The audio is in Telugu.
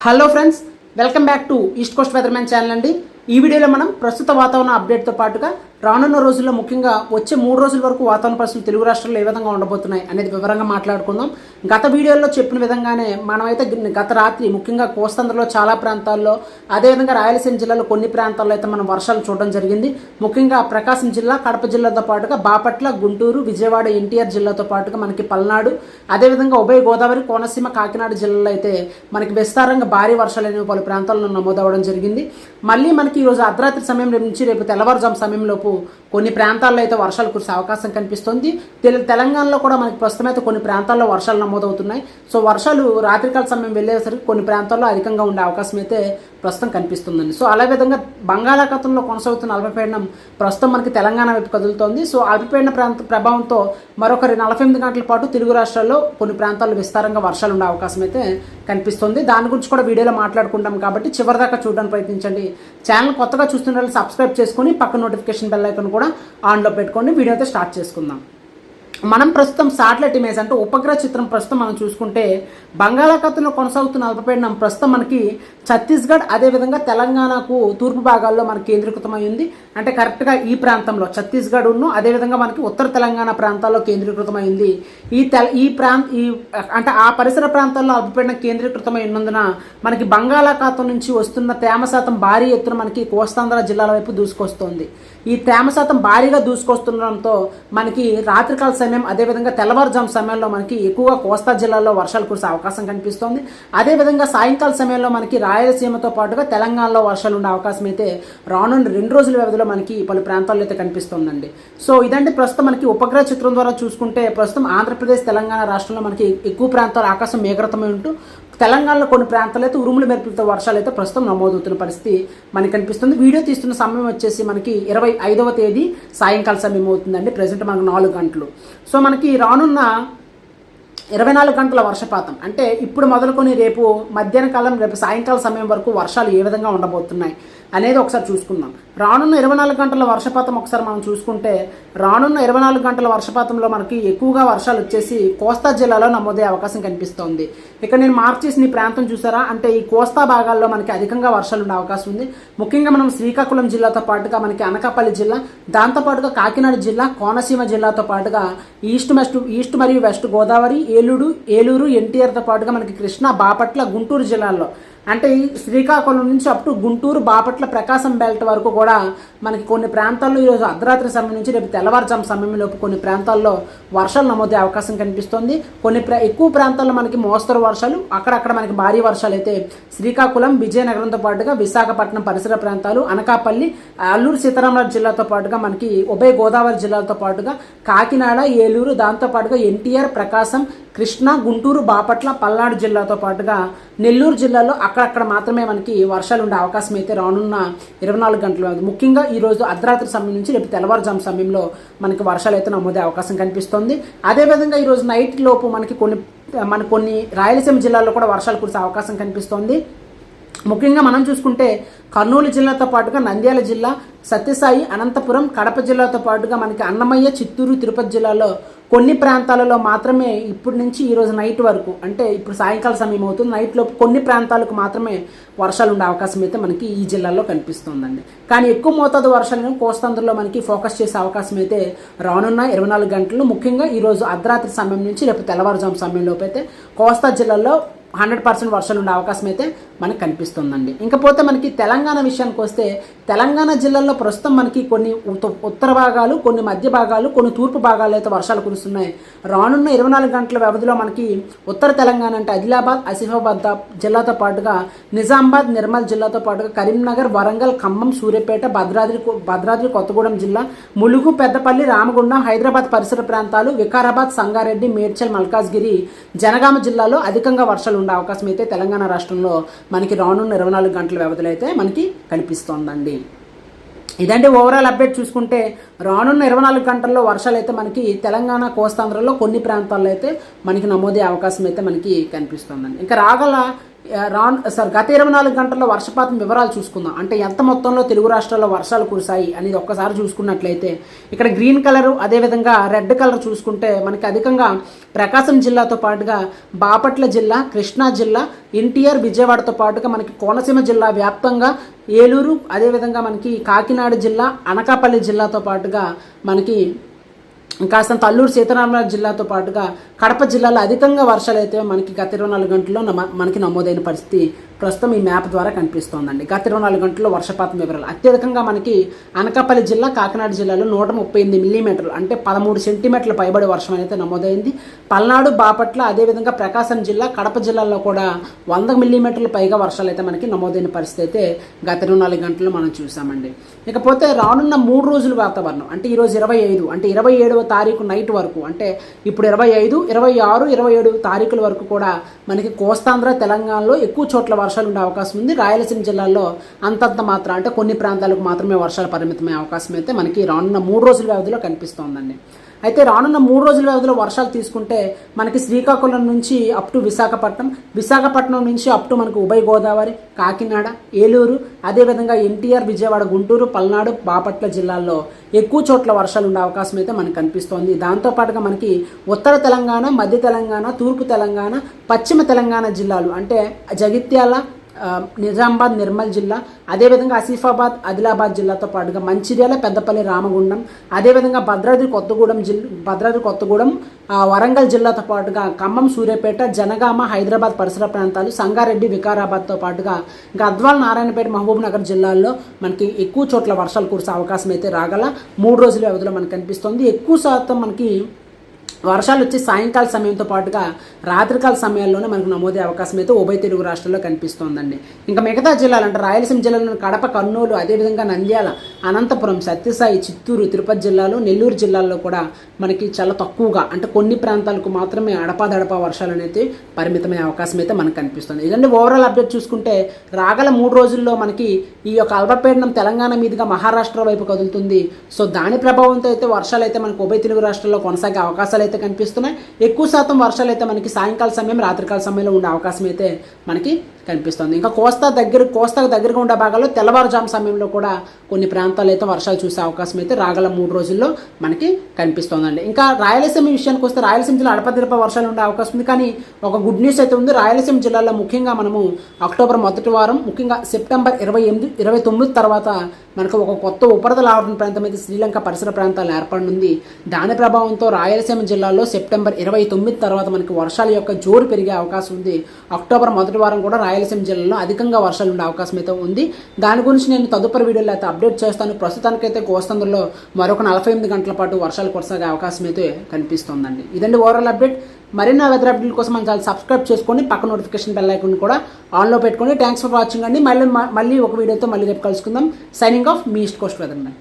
Hello friends welcome back to east coast weatherman channel అండి. ఈ వీడియోలో మనం ప్రస్తుత వాతావరణ అప్డేట్తో పాటుగా రానున్న రోజుల్లో ముఖ్యంగా వచ్చే మూడు రోజుల వరకు వాతావరణ పరిస్థితులు తెలుగు రాష్ట్రాల్లో ఏ విధంగా ఉండబోతున్నాయి అనేది వివరంగా మాట్లాడుకుందాం. గత వీడియోలో చెప్పిన విధంగానే మనమైతే గత రాత్రి ముఖ్యంగా కోస్తాంధ్రలో చాలా ప్రాంతాల్లో అదేవిధంగా రాయలసీమ జిల్లాలో కొన్ని ప్రాంతాల్లో అయితే మనం వర్షాలు చూడడం జరిగింది. ముఖ్యంగా ప్రకాశం జిల్లా కడప జిల్లాతో పాటుగా బాపట్ల గుంటూరు విజయవాడ ఎన్టీఆర్ జిల్లాతో పాటుగా మనకి పల్నాడు అదేవిధంగా ఉభయ గోదావరి కోనసీమ కాకినాడ జిల్లాలో అయితే మనకి విస్తారంగా భారీ వర్షాలు అనేవి పలు ప్రాంతాల్లో నమోదవడం జరిగింది. మళ్ళీ మనకి ఈరోజు అర్ధరాత్రి సమయం నుంచి రేపు తెల్లవారుజాము సమయంలోపు కొన్ని ప్రాంతాల్లో అయితే వర్షాలు కురిసే అవకాశం కనిపిస్తుంది. తెలంగాణలో కూడా మనకి ప్రస్తుతం అయితే కొన్ని ప్రాంతాల్లో వర్షాలు నమోదవుతున్నాయి. సో వర్షాలు రాత్రికాల సమయం వెళ్ళేసరికి కొన్ని ప్రాంతాల్లో అధికంగా ఉండే అవకాశం అయితే ప్రస్తుతం కనిపిస్తుందండి. సో అలా విధంగా బంగాళాఖాతంలో కొనసాగుతున్న అల్పపీడనం ప్రస్తుతం మనకి తెలంగాణ వైపు కదులుతోంది. సో అల్పపీడన ప్రాంత ప్రభావంతో మరొక నలభై ఎనిమిది గంటల పాటు తెలుగు రాష్ట్రాల్లో కొన్ని ప్రాంతాల్లో విస్తారంగా వర్షాలు ఉండే అవకాశం అయితే కనిపిస్తుంది. దాని గురించి కూడా వీడియోలో మాట్లాడుకుంటాం కాబట్టి చివరిదాకా చూడడానికి ప్రయత్నించండి. ఛానల్ కొత్తగా చూస్తున్న వాళ్ళు సబ్స్క్రైబ్ చేసుకొని పక్క నోటిఫికేషన్ బెల్ ఐకన్ కూడా ఆన్లో పెట్టుకొని వీడియో అయితే స్టార్ట్ చేసుకుందాం. మనం ప్రస్తుతం సాటిలైట్ ఇమేజ్ అంటే ఉపగ్రహ చిత్రం ప్రస్తుతం మనం చూసుకుంటే బంగాళాఖాతంలో కొనసాగుతున్న అల్పపీడనం ప్రస్తుతం మనకి ఛత్తీస్గఢ్ అదేవిధంగా తెలంగాణకు తూర్పు భాగాల్లో మనకి కేంద్రీకృతమై ఉంది. అంటే కరెక్ట్గా ఈ ప్రాంతంలో ఛత్తీస్గఢ్ ఉన్ను అదేవిధంగా మనకి ఉత్తర తెలంగాణ ప్రాంతాల్లో కేంద్రీకృతమై ఉంది. ఈ తెల ఈ ప్రాంత ఈ అంటే ఆ పరిసర ప్రాంతాల్లో అల్పపీడనం కేంద్రీకృతమై ఉన్నందున మనకి బంగాళాఖాతం నుంచి వస్తున్న తేమ శాతం భారీ ఎత్తున మనకి కోస్తాంధ్ర జిల్లాల వైపు దూసుకొస్తోంది. ఈ తేమ శాతం భారీగా దూసుకొస్తుండడంతో మనకి రాత్రికాల సమయం అదేవిధంగా తెల్లవారుజాము సమయంలో మనకి ఎక్కువగా కోస్తా జిల్లాలో వర్షాలు కురిసే అవకాశం కనిపిస్తోంది. అదేవిధంగా సాయంకాల సమయంలో మనకి రాయలసీమతో పాటుగా తెలంగాణలో వర్షాలు ఉండే అవకాశం అయితే రానున్న రెండు రోజుల వ్యవధిలో మనకి పలు ప్రాంతాల్లో అయితే కనిపిస్తోందండి. సో ఇదంటే ప్రస్తుతం మనకి ఉపగ్రహ చిత్రం ద్వారా చూసుకుంటే ప్రస్తుతం ఆంధ్రప్రదేశ్ తెలంగాణ రాష్ట్రంలో మనకి ఎక్కువ ప్రాంతాలు ఆకాశం మేఘరతమై ఉంటూ తెలంగాణలో కొన్ని ప్రాంతాలు అయితే ఉరుములు మెరుపులతో వర్షాలు అయితే ప్రస్తుతం నమోదవుతున్న పరిస్థితి మనకి కనిపిస్తుంది. వీడియో తీస్తున్న సమయం వచ్చేసి మనకి ఇరవై ఐదవ తేదీ సాయంకాల సమయం అవుతుందండి. ప్రజెంట్ మనకు నాలుగు గంటలు. సో మనకి రానున్న ఇరవై నాలుగు గంటల వర్షపాతం. అంటే ఇప్పుడు మొదలుకొని రేపు మధ్యాహ్న కాలం రేపు సాయంకాల సమయం వరకు వర్షాలు ఏ విధంగా ఉండబోతున్నాయి అనేది ఒకసారి చూసుకుందాం. రానున్న ఇరవై నాలుగు గంటల వర్షపాతం ఒకసారి మనం చూసుకుంటే రానున్న ఇరవై నాలుగు గంటల వర్షపాతంలో మనకి ఎక్కువగా వర్షాలు వచ్చేసి కోస్తా జిల్లాలో నమోదయ్యే అవకాశం కనిపిస్తోంది. ఇక్కడ నేను మార్క్ చేసిన ఈ ప్రాంతం చూసారా? అంటే ఈ కోస్తా భాగాల్లో మనకి అధికంగా వర్షాలు ఉండే అవకాశం ఉంది. ముఖ్యంగా మనం శ్రీకాకుళం జిల్లాతో పాటుగా మనకి అనకాపల్లి జిల్లా దాంతోపాటుగా కాకినాడ జిల్లా కోనసీమ జిల్లాతో పాటుగా ఈస్ట్ వెస్ట్ ఈస్ట్ మరియు వెస్ట్ గోదావరి ఏలూరు ఏలూరు ఎన్టీఆర్తో పాటుగా మనకి కృష్ణా బాపట్ల గుంటూరు జిల్లాల్లో. అంటే ఈ శ్రీకాకుళం నుంచి up to Guntur Bapatla Prakasam belt వరకు కూడా మనకి కొన్ని ప్రాంతాల్లో ఈరోజు అర్ధరాత్రి సమయం నుంచి రేపు తెల్లవారుజాము సమయంలోపు కొన్ని ప్రాంతాల్లో వర్షాలు నమోదే అవకాశం కనిపిస్తోంది. కొన్ని ఎక్కువ ప్రాంతాల్లో మనకి మోస్తరు వర్షాలు అక్కడక్కడ మనకి భారీ వర్షాలు అయితే శ్రీకాకుళం విజయనగరంతో పాటుగా విశాఖపట్నం పరిసర ప్రాంతాలు అనకాపల్లి అల్లూరు సీతారామరాజు జిల్లాతో పాటుగా మనకి ఉభయ గోదావరి జిల్లాలతో పాటుగా కాకినాడ ఏలూరు దాంతో పాటుగా ఎన్టీఆర్ ప్రకాశం కృష్ణా గుంటూరు బాపట్ల పల్నాడు జిల్లాతో పాటుగా నెల్లూరు జిల్లాలో అక్కడక్కడ మాత్రమే మనకి వర్షాలు ఉండే అవకాశం అయితే రానున్న ఇరవై నాలుగు గంటలు. ముఖ్యంగా ఈరోజు అర్ధరాత్రి సమయం నుంచి రేపు తెల్లవారుజాము సమయంలో మనకి వర్షాలు అయితే నమోదే అవకాశం కనిపిస్తుంది. అదేవిధంగా ఈ రోజు నైట్ లోపు మనకి కొన్ని మన కొన్ని రాయలసీమ జిల్లాల్లో కూడా వర్షాలు కురిసే అవకాశం కనిపిస్తోంది. ముఖ్యంగా మనం చూసుకుంటే కర్నూలు జిల్లాతో పాటుగా నంద్యాల జిల్లా సత్యసాయి అనంతపురం కడప జిల్లాతో పాటుగా మనకి అన్నమయ్య చిత్తూరు తిరుపతి జిల్లాలో కొన్ని ప్రాంతాలలో మాత్రమే ఇప్పటి నుంచి ఈరోజు నైట్ వరకు అంటే ఇప్పుడు సాయంకాల సమయం అవుతుంది నైట్లో కొన్ని ప్రాంతాలకు మాత్రమే వర్షాలు ఉండే అవకాశం అయితే మనకి ఈ జిల్లాలో కనిపిస్తుందండి. కానీ ఎక్కువ మోతాదు వర్షాలను కోస్తాంధ్రలో మనకి ఫోకస్ చేసే అవకాశం అయితే రానున్న ఇరవై నాలుగు గంటలు ముఖ్యంగా ఈరోజు అర్ధరాత్రి సమయం నుంచి రేపు తెల్లవారుజాము సమయంలోపు అయితే కోస్తా జిల్లాలో హండ్రెడ్ పర్సెంట్ వర్షాలు ఉండే అవకాశం అయితే మనకు కనిపిస్తుందండి. ఇంకపోతే మనకి తెలంగాణ విషయానికి వస్తే తెలంగాణ జిల్లాలో ప్రస్తుతం మనకి కొన్ని ఉత్తర భాగాలు కొన్ని మధ్య భాగాలు కొన్ని తూర్పు భాగాలు అయితే వర్షాలు కురుస్తున్నాయి. రానున్న ఇరవై నాలుగు గంటల వ్యవధిలో మనకి ఉత్తర తెలంగాణ అంటే ఆదిలాబాద్ ఆసిఫాబాద్ జిల్లాతో పాటుగా నిజామాబాద్ నిర్మల్ జిల్లాతో పాటుగా కరీంనగర్ వరంగల్ ఖమ్మం సూర్యాపేట భద్రాద్రి భద్రాద్రి కొత్తగూడెం జిల్లా ములుగు పెద్దపల్లి రామగుండం హైదరాబాద్ పరిసర ప్రాంతాలు వికారాబాద్ సంగారెడ్డి మేడ్చల్ మల్కాజ్గిరి జనగామ జిల్లాలో అధికంగా వర్షాలు ఉండే అవకాశం అయితే తెలంగాణ రాష్ట్రంలో మనకి రానున్న ఇరవై నాలుగు గంటల వ్యవధిలో అయితే మనకి కనిపిస్తోందండి. ఇదంటే ఓవరాల్ అప్డేట్ చూసుకుంటే రానున్న ఇరవై నాలుగు గంటల్లో వర్షాలు అయితే మనకి తెలంగాణ కోస్తాంధ్రలో కొన్ని ప్రాంతాల్లో అయితే మనకి నమోదే అవకాశం అయితే మనకి కనిపిస్తుందండి. ఇంకా రాగల రాన్ సార్ గత ఇరవై నాలుగు గంటల్లో వర్షపాతం వివరాలు చూసుకుందాం. అంటే ఎంత మొత్తంలో తెలుగు రాష్ట్రాల్లో వర్షాలు కురిశాయి అనేది ఒక్కసారి చూసుకున్నట్లయితే ఇక్కడ గ్రీన్ కలరు అదేవిధంగా రెడ్ కలర్ చూసుకుంటే మనకి అధికంగా ప్రకాశం జిల్లాతో పాటుగా బాపట్ల జిల్లా కృష్ణా జిల్లా ఎన్టీఆర్ విజయవాడతో పాటుగా మనకి కోనసీమ జిల్లా వ్యాప్తంగా ఏలూరు అదేవిధంగా మనకి కాకినాడ జిల్లా అనకాపల్లి జిల్లాతో పాటుగా మనకి కాస్తంత అల్లూరు సీతారామరాజు జిల్లాతో పాటుగా కడప జిల్లాలో అధికంగా వర్షాలు అయితే మనకి గత ఇరవై నాలుగు గంటల్లో నమ- మనకి నమోదైన పరిస్థితి ప్రస్తుతం ఈ మ్యాప్ ద్వారా కనిపిస్తోందండి. గత ఇరవై నాలుగు గంటల్లో వర్షపాతం వివరాలు. అత్యధికంగా మనకి అనకాపల్లి జిల్లా కాకినాడ జిల్లాలో నూట ముప్పై ఎనిమిది మిల్లీమీటర్లు అంటే పదమూడు సెంటీమీటర్ల పైబడి వర్షం అయితే నమోదైంది. పల్నాడు బాపట్ల అదేవిధంగా ప్రకాశం జిల్లా కడప జిల్లాలో కూడా వంద మిల్లీమీటర్ల పైగా వర్షాలు అయితే మనకి నమోదైన పరిస్థితి అయితే గత ఇరవై నాలుగు గంటలు మనం చూసామండి ఇకపోతే రానున్న మూడు రోజుల వాతావరణం అంటే ఈరోజు ఇరవై ఐదు అంటే ఇరవై ఏడవ తారీఖు నైట్ వరకు అంటే ఇప్పుడు ఇరవై ఐదు ఇరవై ఆరు ఇరవై ఏడు తారీఖుల వరకు కూడా మనకి కోస్తాంధ్ర తెలంగాణలో ఎక్కువ చోట్ల వర్షాలు ఉండే అవకాశం ఉంది. రాయలసీమ జిల్లాల్లో అంతంత మాత్రం అంటే కొన్ని ప్రాంతాలకు మాత్రమే వర్షాలు పరిమితమయ్యే అవకాశం అయితే మనకి రానున్న మూడు రోజుల వ్యవధిలో కనిపిస్తోందండి. అయితే రానున్న మూడు రోజుల వ్యవధిలో వర్షాలు తీసుకుంటే మనకి శ్రీకాకుళం నుంచి అప్ టు విశాఖపట్నం విశాఖపట్నం నుంచి అప్ టు మనకు ఉభయ గోదావరి కాకినాడ ఏలూరు అదేవిధంగా ఎన్టీఆర్ విజయవాడ గుంటూరు పల్నాడు బాపట్ల జిల్లాల్లో ఎక్కువ చోట్ల వర్షాలు ఉండే అవకాశం అయితే మనకు కనిపిస్తోంది. దాంతోపాటుగా మనకి ఉత్తర తెలంగాణ మధ్య తెలంగాణ తూర్పు తెలంగాణ పశ్చిమ తెలంగాణ జిల్లాలు అంటే జగిత్యాల నిజామాబాద్ నిర్మల్ జిల్లా అదేవిధంగా ఆసిఫాబాద్ ఆదిలాబాద్ జిల్లాతో పాటుగా మంచిర్యాల పెద్దపల్లి రామగుండం అదేవిధంగా భద్రాద్రి కొత్తగూడెం జిల్లా భద్రాద్రి కొత్తగూడెం వరంగల్ జిల్లాతో పాటుగా ఖమ్మం సూర్యాపేట జనగామ హైదరాబాద్ పరిసర ప్రాంతాలు సంగారెడ్డి వికారాబాద్తో పాటుగా గద్వాల్ నారాయణపేట మహబూబ్నగర్ జిల్లాల్లో మనకి ఎక్కువ చోట్ల వర్షాలు కురిసే అవకాశం అయితే రాగల మూడు రోజుల వ్యవధిలో మనకు కనిపిస్తుంది. ఎక్కువ శాతం మనకి వర్షాలు వచ్చి సాయంకాల సమయంతో పాటుగా రాత్రికాల సమయాల్లోనే మనకు నమోదే అవకాశం అయితే ఉభయ తెలుగు రాష్ట్రాల్లో కనిపిస్తోందండి. ఇంకా మిగతా జిల్లాలు అంటే రాయలసీమ జిల్లాలోని కడప కర్నూలు అదేవిధంగా నంద్యాల అనంతపురం సత్యసాయి చిత్తూరు తిరుపతి జిల్లాలో నెల్లూరు జిల్లాల్లో కూడా మనకి చాలా తక్కువగా అంటే కొన్ని ప్రాంతాలకు మాత్రమే అడపాదడపా వర్షాలు అనేది పరిమితమైన అవకాశం అయితే మనకు కనిపిస్తుంది. ఇదండి ఓవరాల్ అప్డేట్ చూసుకుంటే రాగల మూడు రోజుల్లో మనకి ఈ యొక్క అల్పపీడనం తెలంగాణ మీదుగా మహారాష్ట్ర వైపు కదులుతుంది. సో దాని ప్రభావంతో అయితే వర్షాలు అయితే మనకు ఉభయ తెలుగు రాష్ట్రాల్లో కొనసాగే అవకాశాలు అయితే కనిపిస్తున్నాయి. ఎక్కువ శాతం వర్షాలు అయితే మనకి సాయంకాల సమయం రాత్రికాల సమయంలో ఉండే అవకాశం అయితే మనకి కనిపిస్తుంది. ఇంకా కోస్తా దగ్గర కోస్తాకు దగ్గరగా ఉండే భాగాల్లో తెల్లవారుజాము సమయంలో కూడా కొన్ని ప్రాంతాలు అయితే వర్షాలు చూసే అవకాశం అయితే రాగల మూడు రోజుల్లో మనకి కనిపిస్తోందండి. ఇంకా రాయలసీమ విషయానికి వస్తే రాయలసీమ జిల్లా అడపదిరప వర్షాలు ఉండే అవకాశం ఉంది. కానీ ఒక గుడ్ న్యూస్ అయితే ఉంది. రాయలసీమ జిల్లాలో ముఖ్యంగా మనము అక్టోబర్ మొదటి వారం ముఖ్యంగా సెప్టెంబర్ ఇరవై ఎనిమిది ఇరవై తొమ్మిది తర్వాత మనకు ఒక కొత్త ఉపరితల ఆవరణ ప్రాంతం అయితే శ్రీలంక పరిసర ప్రాంతాలు ఏర్పడనుంది. దాని ప్రభావంతో రాయలసీమ జిల్లాలో సెప్టెంబర్ ఇరవై తొమ్మిది తర్వాత మనకి వర్షాల యొక్క జోరు పెరిగే అవకాశం ఉంది. అక్టోబర్ మొదటి వారం కూడా రాయలసీమ జిల్లాలో అధికంగా వర్షాలు ఉండే అవకాశం అయితే ఉంది. దాని గురించి నేను తదుపరి వీడియోలో అయితే అప్డేట్ చేస్తాను. ప్రస్తుతానికైతే కోస్తాందులో మరొక నలభై ఎనిమిది గంటల పాటు వర్షాలు కొనసాగే అవకాశం అయితే కనిపిస్తోందండి. ఇదండి ఓవరాల్ అప్డేట్ మరిన్ని వెదర్ అప్డేట్ కోసం మన ఛానల్ సబ్స్క్రైబ్ చేసుకోండి పక్క నోటిఫికేషన్ బెల్ ఐకాన్ కూడా ఆన్లో పెట్టుకోండి థ్యాంక్స్ ఫర్ వాచింగ్ అండి. మళ్ళీ మళ్ళీ ఒక వీడియోతో మళ్ళీ రేపు కలుసుకుందాం. సైనింగ్ ఆఫ్ మీ ఈస్ట్ కోస్ట్ వెదర్ మ్యాన్